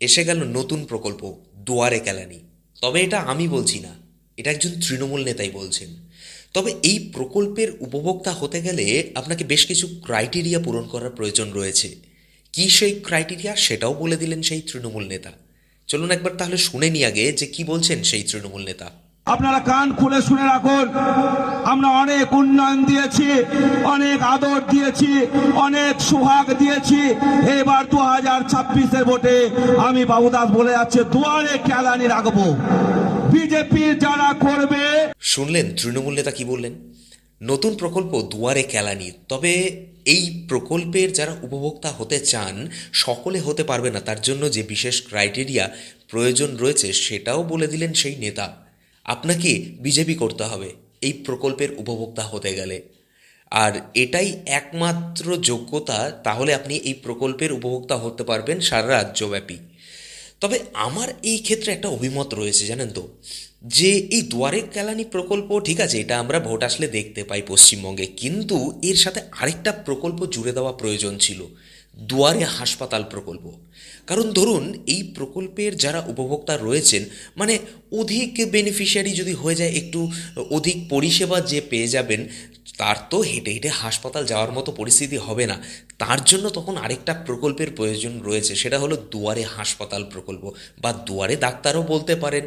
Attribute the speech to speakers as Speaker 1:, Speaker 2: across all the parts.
Speaker 1: এসে গেল নতুন প্রকল্প, দুয়ারে কেলানি। তবে এটা আমি বলছি না, এটা একজন তৃণমূল নেতাই বলছেন। তবে এই প্রকল্পের উপভোক্তা হতে গেলে আপনাকে বেশ কিছু ক্রাইটেরিয়া পূরণ করার প্রয়োজন রয়েছে। কি সেই ক্রাইটেরিয়া সেটাও বলে দিলেন সেই তৃণমূল নেতা। চলুন একবার তাহলে শুনে নি আগে যে কি বলছেন সেই তৃণমূল নেতা।
Speaker 2: আপনারা কান খুলে শুনে রাখুন। আমরা অনেক উন্নয়ন দিয়েছি, অনেক আদর দিয়েছি, অনেক সুহাগ দিয়েছি। এবার দু হাজার ছাব্বিশের ভোটে আমি বাবুদাস বলে যাচ্ছে, দুয়ারে কেলানি রাখব। বিজেপির যারা করবে
Speaker 1: শুনলেন, তৃণমূল নেতা কি বললেন? নতুন প্রকল্প দুয়ারে কেলানি, তবে এই প্রকল্পের যারা উপভোক্তা হতে চান, সকলে হতে পারবে না। তার জন্য যে বিশেষ ক্রাইটেরিয়া প্রয়োজন রয়েছে, সেটাও বলে দিলেন সেই নেতা। আপনাকে বিজেপি করতে হবে। এই প্রকল্পের উপভোক্তা হতে গেলে। আর এটাই একমাত্র যোগ্যতা, তাহলে আপনি এই প্রকল্পের উপভোক্তা হতে পারবেন সারা রাজ্যব্যাপী। তবে আমার এই ক্ষেত্রে একটা অভিমত রয়েছে, জানেন তো? যে এই দুয়ারে কেলানি প্রকল্প, ঠিক আছে, এটা আমরা ভোট আসলে দেখতে পাই পশ্চিমবঙ্গে। কিন্তু এর সাথে আরেকটা প্রকল্প জুড়ে দেওয়া প্রয়োজন ছিল। দুয়ারে হাসপাতাল প্রকল্প। কারণ ধরুন, এই প্রকল্পের যারা উপভোক্তা রয়েছেন মানে অধিক বেনিফিশিয়ারি যদি হয়ে যায়, একটু অধিক পরিষেবা যে পেয়ে যাবেন, তার তো হেঁটে হেঁটে হাসপাতাল যাওয়ার মতো পরিস্থিতি হবে না। তার জন্য তখন আরেকটা প্রকল্পের প্রয়োজন রয়েছে, সেটা হলো দুয়ারে হাসপাতাল প্রকল্প, বা দুয়ারে ডাক্তারও বলতে পারেন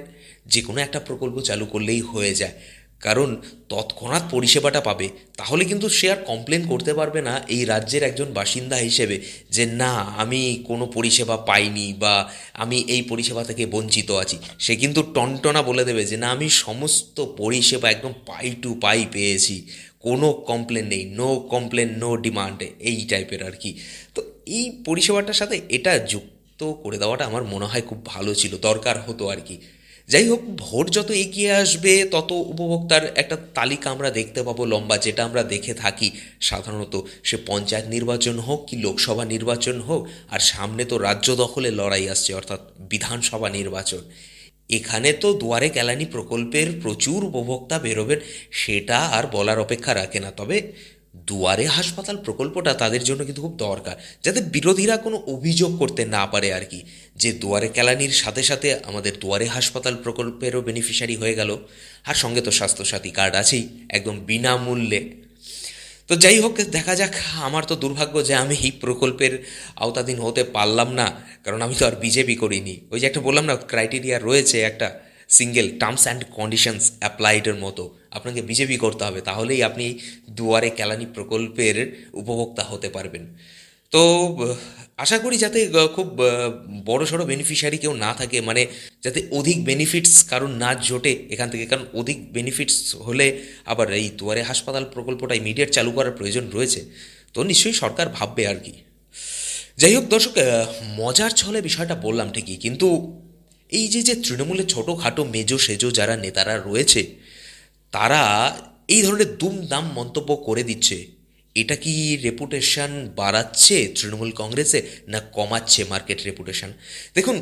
Speaker 1: যে কোনো একটা প্রকল্প চালু করলেই হয়ে যায়। কারণ তৎক্ষণাৎ পরিষেবাটা পাবে, তাহলে কিন্তু সে আর কমপ্লেন করতে পারবে না এই রাজ্যের একজন বাসিন্দা হিসেবে যে, না, আমি কোনো পরিষেবা পাইনি বা আমি এই পরিষেবা থেকে বঞ্চিত আছি। সে কিন্তু টনটনা বলে দেবে যে, না, আমি সমস্ত পরিষেবা একদম পাই টু পাই পেয়েছি। কোনো কমপ্লেন নেই নো কমপ্লেন নো ডিমান্ড এই টাইপের আর কি। তো এই পরিষেবাটার সাথে এটা যুক্ত করে দেওয়াটা আমার মনে হয় খুব ভালো ছিল, দরকার হতো আর কি। যাই হোক ভোট যত এগিয়ে আসবে, তত উপভোক্তার একটা তালিকা আমরা দেখতে পাবো, লম্বা যেটা আমরা দেখে থাকি। সাধারণত সে পঞ্চায়েত নির্বাচন হোক কি লোকসভা নির্বাচন হোক, আর সামনে তো রাজ্য দখলে লড়াই আসছে, অর্থাৎ বিধানসভা নির্বাচন। এখানে তো দুয়ারে কেলানি প্রকল্পের প্রচুর উপভোক্তা বেরোবেন, সেটা আর বলার অপেক্ষা রাখে না। তবে দুয়ারে হাসপাতাল প্রকল্পটা তাদের জন্য কিন্তু খুব দরকার, যাতে বিরোধীরা কোনো অভিযোগ করতে না পারে আর কি। যে দুয়ারে কেলানির সাথে সাথে আমাদের দুয়ারে হাসপাতাল প্রকল্পেরও বেনিফিশিয়ারি হয়ে গেল, আর সঙ্গে তো স্বাস্থ্যসাথী কার্ড আছেই, একদম বিনামূল্যে। তো যাই হোক, দেখা যাক, আমার তো দুর্ভাগ্য যে আমি এই প্রকল্পের আওতাধীন হতে পারলাম না, কারণ আমি তো আর বিজেপি করিনি। ওই যে একটা বললাম না ক্রাইটেরিয়া রয়েছে একটা সিঙ্গেল টার্মস অ্যান্ড কন্ডিশনস অ্যাপ্লাইডের মতো। আপনাকে বিজেপি করতে হবে, তাহলেই আপনি দুয়ারে কেলানি প্রকল্পের উপভোক্তা হতে পারবেন। তো, আশা করি যাতে খুব বড় সড়ো বেনিফিশিয়ারি কেউ না থাকে মানে যাতে অধিক বেনিফিটস কারণ না জোটে এখান থেকে, কারণ অধিক বেনিফিটস হলে আবার এই দুয়ারে হাসপাতাল প্রকল্পটা ইমিডিয়েট চালু করার প্রয়োজন রয়েছে। তো নিশ্চয়ই সরকার ভাববে আর কি। যাই হোক দর্শক মজার ছলে বিষয়টা বললাম ঠিকই, কিন্তু এই যে যে তৃণমূলের ছোটোখাটো মেজো সেজো যারা নেতারা রয়েছে, তারা এই ধরনের দুমদাম মন্তব্য করে দিচ্ছে। এটা কি রেপুটেশন বাড়াচ্ছে তৃণমূল কংগ্রেসে, না কমাচ্ছে মার্কেট রেপুটেশন দেখুন,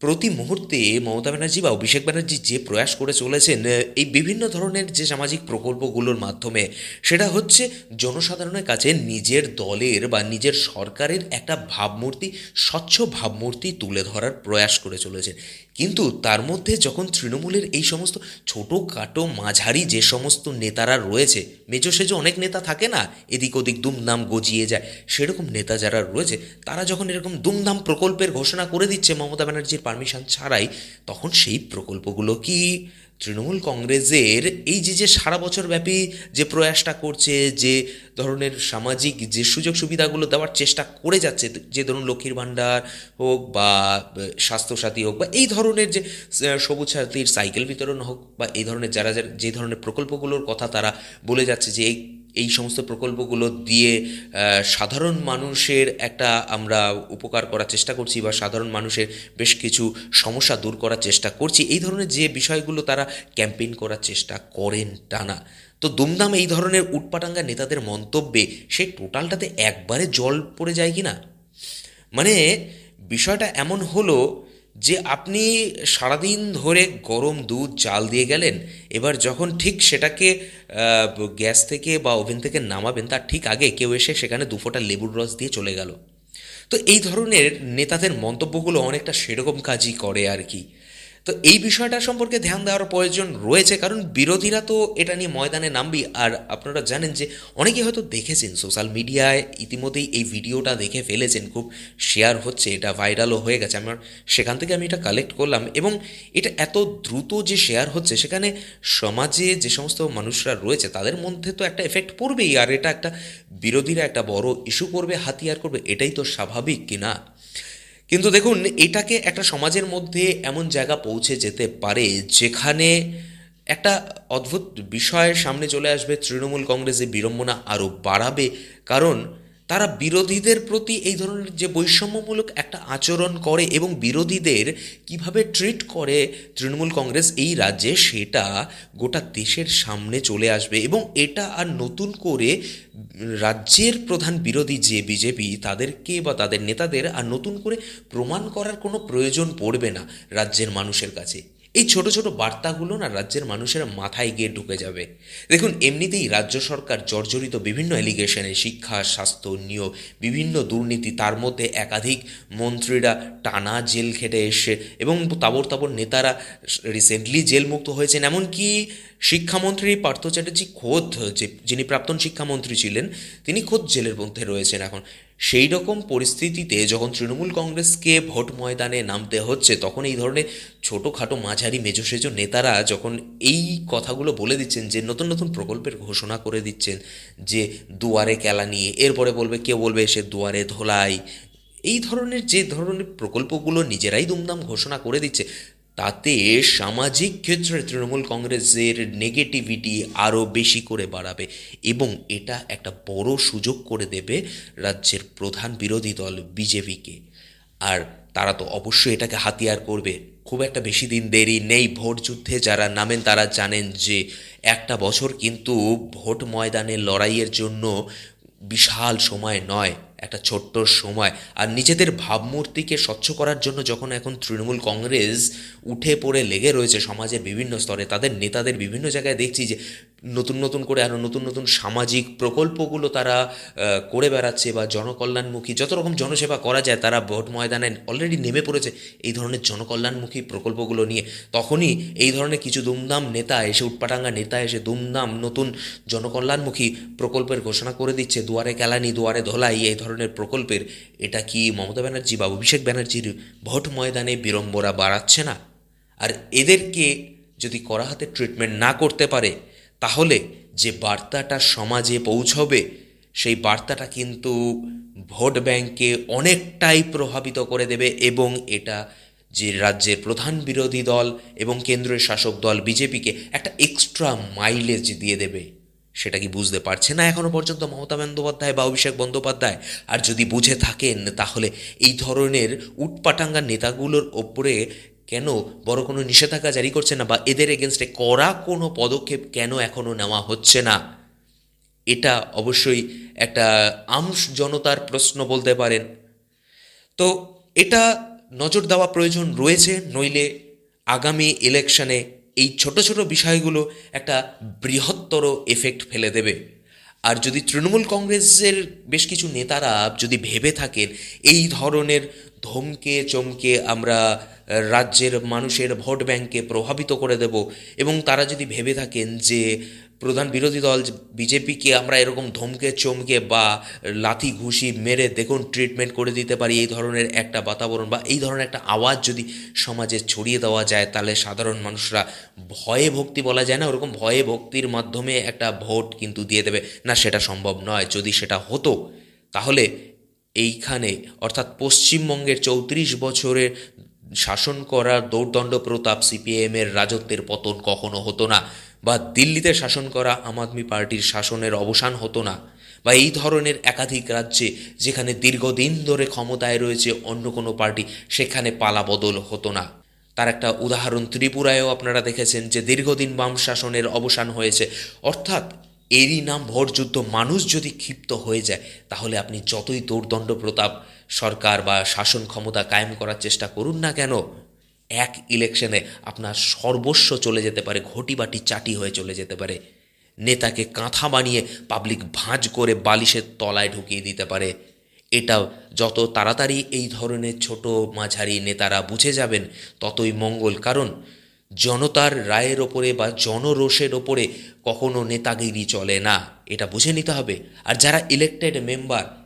Speaker 1: প্রতি মুহূর্তে মমতা ব্যানার্জি বা অভিষেক ব্যানার্জি যে প্রয়াস করে চলেছেন, এই বিভিন্ন ধরনের যে সামাজিক প্রকল্পগুলোর মাধ্যমে, সেটা হচ্ছে জনসাধারণের কাছে নিজের দলের বা নিজের সরকারের একটা ভাবমূর্তি, স্বচ্ছ ভাবমূর্তি তুলে ধরার প্রয়াস করে চলেছেন কিন্তু তার মধ্যে যখন তৃণমূলের এই সমস্ত ছোটো কাটো মাঝারি যে সমস্ত নেতারা রয়েছে, মেজো সেজো অনেক নেতা থাকে না, এদিক ওদিক দুমদাম গজিয়ে যায়, সেরকম নেতা যারা রয়েছে, তারা যখন এরকম দুমদাম প্রকল্পের ঘোষণা করে দিচ্ছে মমতা ব্যানার্জির পারমিশন ছাড়াই, তখন সেই প্রকল্পগুলো কি তৃণমূল কংগ্রেসের এই যে যে সারা বছর ব্যাপী যে প্রয়াসটা করছে, যে ধরনের সামাজিক যে সুযোগ সুবিধাগুলো দেওয়ার চেষ্টা করে যাচ্ছে, যে ধরুন লক্ষ্মীর ভাণ্ডার হোক বা স্বাস্থ্যসাথী হোক বা এই ধরনের যে সবুজ সাথীর সাইকেল বিতরণ হোক বা এই ধরনের যারা যারা, যে ধরনের প্রকল্পগুলোর কথা তারা বলে যাচ্ছে যে, এই এই সমস্ত প্রকল্পগুলো দিয়ে সাধারণ মানুষের একটা আমরা উপকার করার চেষ্টা করছি বা সাধারণ মানুষের বেশ কিছু সমস্যা দূর করার চেষ্টা করছি। এই ধরনের যে বিষয়গুলো তারা ক্যাম্পেইন করার চেষ্টা করেন টানা। তো দুমদাম এই ধরনের উটপাটাঙ্গা নেতাদের মন্তব্যে সেই টোটালটাতে একবারে জল পড়ে যায় কি না মানে বিষয়টা এমন হলো যে আপনি সারাদিন ধরে গরম দুধ, চাল দিয়ে গেলেন, এবার যখন ঠিক সেটাকে গ্যাস থেকে বা ওভেন থেকে নামাবেন, তার ঠিক আগে কেউ এসে সেখানে দু ফোঁটা লেবুর রস দিয়ে চলে গেল। তো এই ধরনের নেতাদের মন্তব্যগুলো অনেকটা সেরকম কাজই করে আর কি। তো এই বিষয়টা সম্পর্কে ধ্যান দেওয়ার প্রয়োজন রয়েছে, কারণ বিরোধীরা তো এটা নিয়ে ময়দানে নামবি আর আপনারা জানেন যে অনেকে হয়তো দেখেছেন সোশ্যাল মিডিয়ায় ইতিমধ্যেই এই ভিডিওটা দেখে ফেলেছেন, খুব শেয়ার হচ্ছে, এটা ভাইরালও হয়ে গেছে। আমার সেখান থেকে আমি এটা কালেক্ট করলাম এবং এটা এত দ্রুত যে শেয়ার হচ্ছে, সেখানে সমাজে যে সমস্ত মানুষরা রয়েছে, তাদের মধ্যে তো একটা এফেক্ট পড়বেই। আর এটা একটা বিরোধীরা একটা বড় ইস্যু করবে, হাতিয়ার করবে, এটাই তো স্বাভাবিক, কি না? কিন্তু দেখুন, এটাকে একটা সমাজের মধ্যে এমন জায়গা পৌঁছে যেতে পারে যেখানে একটা অদ্ভুত বিষয়ের সামনে চলে আসবে, তৃণমূল কংগ্রেসের বিড়ম্বনা আরও বাড়াবে। কারণ তারা বিরোধীদের প্রতি এই ধরনের যে বৈষম্যমূলক একটা আচরণ করে এবং বিরোধীদের কীভাবে ট্রিট করে তৃণমূল কংগ্রেস এই রাজ্যে, সেটা গোটা দেশের সামনে চলে আসবে এবং এটা আর নতুন করে রাজ্যের প্রধান বিরোধী যে বিজেপি, তাদেরকে বা তাদের নেতাদের আর নতুন করে প্রমাণ করার কোনো প্রয়োজন পড়বে না রাজ্যের মানুষের কাছে। এই ছোট ছোট বার্তাগুলো না রাজ্যের মানুষের মাথায় গিয়ে ঢুকে যাবে। দেখুন, এমনিতেই রাজ্য সরকার জর্জরিত বিভিন্ন অ্যালিগেশনে শিক্ষা, স্বাস্থ্য, নিয়োগ, বিভিন্ন দুর্নীতি, তার মধ্যে একাধিক মন্ত্রীরা টানা জেল খেটে এসে এবং তাবর তাবর নেতারা রিসেন্টলি জেলমুক্ত হয়েছেন। এমনকি শিক্ষামন্ত্রী পার্থ চ্যাটার্জি খোদ যে, যিনি প্রাক্তন শিক্ষামন্ত্রী ছিলেন, তিনি খোদ জেলের মধ্যে রয়েছেন এখন। সেই রকম পরিস্থিতিতে যখন তৃণমূল কংগ্রেসকে ভোট ময়দানে নামতে হচ্ছে, তখন এই ধরনের ছোটোখাটো মাঝারি মেজোসেজো নেতারা যখন এই কথাগুলো বলে দিচ্ছেন যে, নতুন নতুন প্রকল্পের ঘোষণা করে দিচ্ছেন যে, দুয়ারে কেলা নিয়ে, এরপরে বলবে, কেউ বলবে সে দুয়ারে ধোলাই, এই ধরনের যে ধরনের প্রকল্পগুলো নিজেরাই দুমদাম ঘোষণা করে দিচ্ছে তাতে সামাজিক ক্ষেত্রে তৃণমূল কংগ্রেসের নেগেটিভিটি আরও বেশি করে বাড়াবে এবং এটা একটা বড় সুযোগ করে দেবে রাজ্যের প্রধান বিরোধী দল বিজেপিকে। আর তারা তো অবশ্যই এটাকে হাতিয়ার করবে। খুব একটা বেশি দিন দেরি নেই ভোট যুদ্ধে যারা নামেন তারা জানেন যে একটা বছর কিন্তু ভোট ময়দানে লড়াইয়ের জন্য বিশাল সময় নয়। একটা ছোট্ট সময়। আর নিজেদের ভাবমূর্তিকে স্বচ্ছ করার জন্য যখন এখন তৃণমূল কংগ্রেস উঠে পড়ে লেগে রয়েছে সমাজের বিভিন্ন স্তরে, তাদের নেতাদের বিভিন্ন জায়গায় দেখছি যে নতুন নতুন করে আরও নতুন নতুন সামাজিক প্রকল্পগুলো তারা করে বেড়াচ্ছে বা জনকল্যাণমুখী যত রকম জনসেবা করা যায় তারা ভোট ময়দানে অলরেডি নেমে পড়েছে এই ধরনের জনকল্যাণমুখী প্রকল্পগুলো নিয়ে। তখনই এই ধরনের কিছু দুমদাম নেতা এসে, উটপাটাঙ্গা নেতা এসে দুমদাম নতুন জনকল্যাণমুখী প্রকল্পের ঘোষণা করে দিচ্ছে। দুয়ারে কেলানি, দুয়ারে ধলাই এই ধরনের প্রকল্পের এটা কি মমতা ব্যানার্জি বা অভিষেক ব্যানার্জির ভোট ময়দানে বিড়ম্বরা বাড়াচ্ছে না? আর এদেরকে যদি করা হাতে ট্রিটমেন্ট না করতে পারে তাহলে যে বার্তাটা সমাজে পৌঁছবে, সেই বার্তাটা কিন্তু ভোট ব্যাংকে অনেকটাই প্রভাবিত করে দেবে এবং এটা যে রাজ্যের প্রধান বিরোধী দল এবং কেন্দ্রের শাসক দল বিজেপিকে একটা এক্সট্রা মাইলেজ দিয়ে দেবে, সেটা কি বুঝতে পারছে না এখনও পর্যন্ত মমতা বন্দ্যোপাধ্যায় বা অভিষেক বন্দ্যোপাধ্যায়? আর যদি বুঝে থাকেন, তাহলে এই ধরনের উটপাটাঙ্গা নেতাগুলোর ওপরে কেন বড় কোনো নিষেধাজ্ঞা জারি করছে না বা এদের এগেনস্টে কড়া কোনো পদক্ষেপ কেন এখনও নেওয়া হচ্ছে না? এটা অবশ্যই একটা আমস জনতার প্রশ্ন বলতে পারেন। তো এটা নজর দেওয়া প্রয়োজন রয়েছে, নইলে আগামী ইলেকশনে এই ছোট ছোট বিষয়গুলো একটা বৃহত্তর এফেক্ট ফেলে দেবে। আর যদি তৃণমূল কংগ্রেসের বেশ কিছু নেতারা যদি ভেবে থাকেন, এই ধরনের ধমকে, চমকে আমরা রাজ্যের মানুষের ভোট ব্যাংকে প্রভাবিত করে দেব এবং তারা যদি ভেবে থাকেন যে প্রধান বিরোধী দল বিজেপিকে আমরা এরকম ধমকে, চমকে বা লাথি ঘুষি মেরে দেখুন ট্রিটমেন্ট করে দিতে পারি এই ধরনের একটা বাতাবরণ বা এই ধরনের একটা আওয়াজ যদি সমাজে ছড়িয়ে দেওয়া যায়, তাহলে সাধারণ মানুষরা ভয়ে ভক্তি বলা যায় না, ওরকম ভয়ে ভক্তির মাধ্যমে একটা ভোট কিন্তু দিয়ে দেবে। না, সেটা সম্ভব নয়। যদি সেটা হতো, তাহলে এইখানে অর্থাৎ পশ্চিমবঙ্গের চৌত্রিশ বছরের শাসন করার দৌর্দণ্ড প্রতাপ, সিপিএমের রাজত্বের পতন কখনো হতো না। বা দিল্লিতে শাসন করা আম আদমি পার্টির শাসনের অবসান হতো না বা এই ধরনের একাধিক রাজ্যে যেখানে দীর্ঘদিন ধরে ক্ষমতায় রয়েছে অন্য কোনো পার্টি, সেখানে পালা বদল হতো না। তার একটা উদাহরণ ত্রিপুরায়ও আপনারা দেখেছেন যে দীর্ঘদিন বাম শাসনের অবসান হয়েছে। অর্থাৎ এরই নাম ভোটযুদ্ধ মানুষ যদি ক্ষিপ্ত হয়ে যায়, তাহলে আপনি যতই দৌর্দণ্ড প্রতাপ সরকার বা শাসন ক্ষমতা কায়েম করার চেষ্টা করুন না কেন এক ইলেকশনে আপনার সর্বস্ব চলে যেতে পারে ঘটি বাটি চাটি হয়ে চলে যেতে পারে। নেতাকে কাঁথা বানিয়ে পাবলিক ভাঁজ করে বালিশের তলায় ঢুকিয়ে দিতে পারে। এটা যত তাড়াতাড়ি এই ধরনের ছোট মাঝারি নেতারা বুঝে যাবেন, ততই মঙ্গল। কারণ জনতার রায়ের ওপরে বা জনরোষের ওপরে কখনো নেতাগিরি চলে না। এটা বুঝে নিতে হবে। আর যারা ইলেকটেড মেম্বার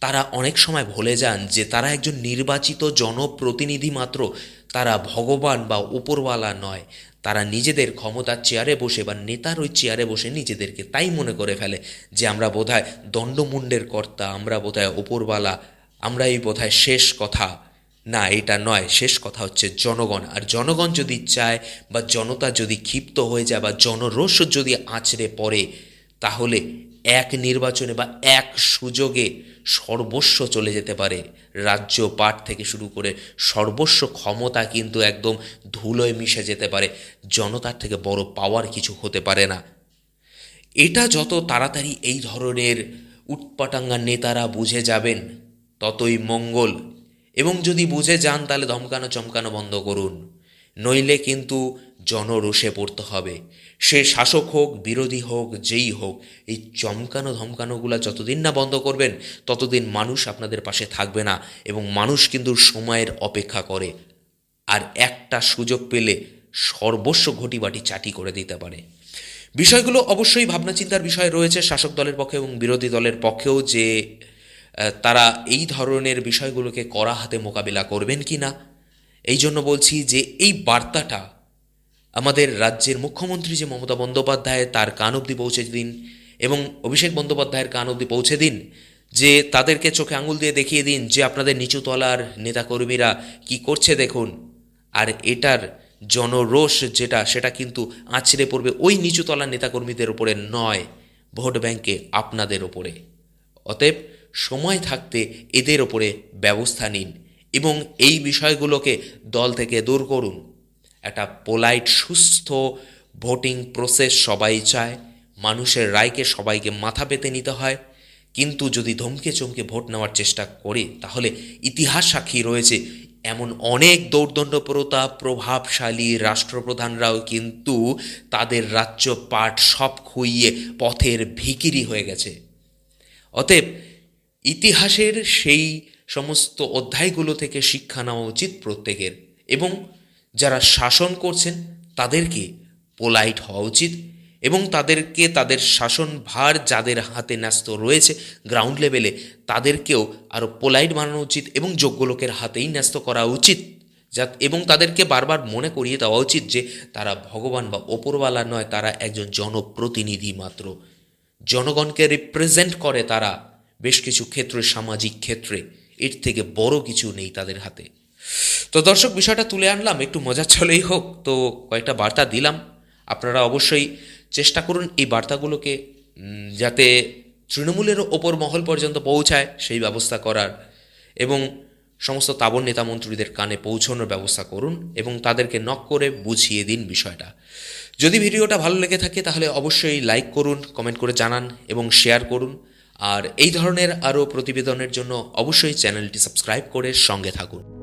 Speaker 1: তারা অনেক সময় ভুলে যান যে তারা একজন নির্বাচিত জনপ্রতিনিধি মাত্র। তারা ভগবান বা উপরওয়ালা নয়। তারা নিজেদের ক্ষমতার চেয়ারে বসে বা নেতার ওই চেয়ারে বসে নিজেদেরকে তাই মনে করে ফেলে যে আমরা বোধহয় দণ্ডমুণ্ডের কর্তা, আমরা বোধহয় ওপরওয়ালা আমরা এই বোধহয় শেষ কথা। না, এটা নয়। শেষ কথা হচ্ছে জনগণ। আর জনগণ যদি চায় বা জনতা যদি ক্ষিপ্ত হয়ে যায় বা জনরোষ যদি আঁচড়ে পড়ে, তাহলে এক নির্বাচনে বা এক সুযোগে সর্বস্ব চলে যেতে পারে। রাজ্য পাট থেকে শুরু করে সর্বস্ব ক্ষমতা কিন্তু একদম ধুলোয় মিশে যেতে পারে। জনতার থেকে বড় পাওয়ার কিছু হতে পারে না। এটা যত তাড়াতাড়ি এই ধরনের উটপাটাঙ্গা নেতারা বুঝে যাবেন, ততই মঙ্গল। এবং যদি বুঝে যান, তাহলে ধমকানো চমকানো বন্ধ করুন। নইলে কিন্তু জনরোষে পড়তে হবে। সে শাসক হোক, বিরোধী হোক, যেই হোক, এই চমকানো ধমকানোগুলো যতদিন না বন্ধ করবেন, ততদিন মানুষ আপনাদের পাশে থাকবে না এবং মানুষ কিন্তু সময়ের অপেক্ষা করে। আর একটা সুযোগ পেলে সর্বস্ব ঘটিবাটি চাটি করে দিতে পারে। বিষয়গুলো অবশ্যই ভাবনা চিন্তার বিষয় রয়েছে শাসক দলের পক্ষে এবং বিরোধী দলের পক্ষেও যে তারা এই ধরনের বিষয়গুলোকে কড়া হাতে মোকাবিলা করবেন কি না এই জন্য বলছি যে, এই বার্তাটা আমাদের রাজ্যের মুখ্যমন্ত্রী যে মমতা বন্দ্যোপাধ্যায়, তার কান অবধি পৌঁছে দিন এবং অভিষেক বন্দ্যোপাধ্যায়ের কান অবধি পৌঁছে দিন যে তাদেরকে চোখে আঙুল দিয়ে দেখিয়ে দিন যে আপনাদের নিচুতলার নেতাকর্মীরা কি করছে দেখুন। আর এটার জনরোষ যেটা, সেটা কিন্তু আছড়ে পড়বে ওই নিচুতলার নেতাকর্মীদের ওপরে নয়, ভোট ব্যাংকে আপনাদের ওপরে অতএব সময় থাকতে এদের ওপরে ব্যবস্থা নিন এবং এই বিষয়গুলোকে দল থেকে দূর করুন। একটা পোলাইট, সুস্থ ভোটিং প্রসেস সবাই চায়। মানুষের রায়কে সবাইকে মাথা পেতে নিতে হয়। কিন্তু যদি ধমকে চমকে ভোট নেওয়ার চেষ্টা করে, তাহলে ইতিহাস সাক্ষী রয়েছে। এমন অনেক দৌর্দণ্ডপ্রতা প্রভাবশালী রাষ্ট্রপ্রধানরাও কিন্তু তাদের রাজ্য পাট সব খুইয়ে পথের ভিকিরি হয়ে গেছে। অতএব ইতিহাসের সেই সমস্ত অধ্যায়গুলো থেকে শিক্ষা নেওয়া উচিত প্রত্যেকের। এবং যারা শাসন করছেন, তাদেরকে পোলাইট হওয়া উচিত এবং তাদেরকে তাদের শাসন ভার যাদের হাতে ন্যস্ত রয়েছে গ্রাউন্ড লেভেলে তাদেরকেও আরও পোলাইট বানানো উচিত এবং যোগ্য লোকের হাতেই ন্যস্ত করা উচিত। যা এবং তাদেরকে বারবার মনে করিয়ে দেওয়া উচিত যে, তারা ভগবান বা ওপরওয়ালা নয়, তারা একজন জনপ্রতিনিধি মাত্র। জনগণকে রিপ্রেজেন্ট করে তারা বেশ কিছু ক্ষেত্রে, সামাজিক ক্ষেত্রে। এর থেকে বড় কিছু নেই তাদের হাতে। তো দর্শক, বিষয়টা তুলে আনলাম, একটু মজার চলেই হোক। তো কয়েকটা বার্তা দিলাম। আপনারা অবশ্যই চেষ্টা করুন এই বার্তাগুলোকে যাতে তৃণমূলের ওপর মহল পর্যন্ত পৌঁছায় সেই ব্যবস্থা করার এবং সমস্ত তাবর নেতা মন্ত্রীদের কানে পৌঁছানোর ব্যবস্থা করুন এবং তাদেরকে নক করে বুঝিয়ে দিন বিষয়টা। যদি ভিডিওটা ভালো লেগে থাকে, তাহলে অবশ্যই লাইক করুন, কমেন্ট করে জানান এবং শেয়ার করুন। আর এই ধরনের আরও প্রতিবেদনের জন্য অবশ্যই চ্যানেলটি সাবস্ক্রাইব করে সঙ্গে থাকুন।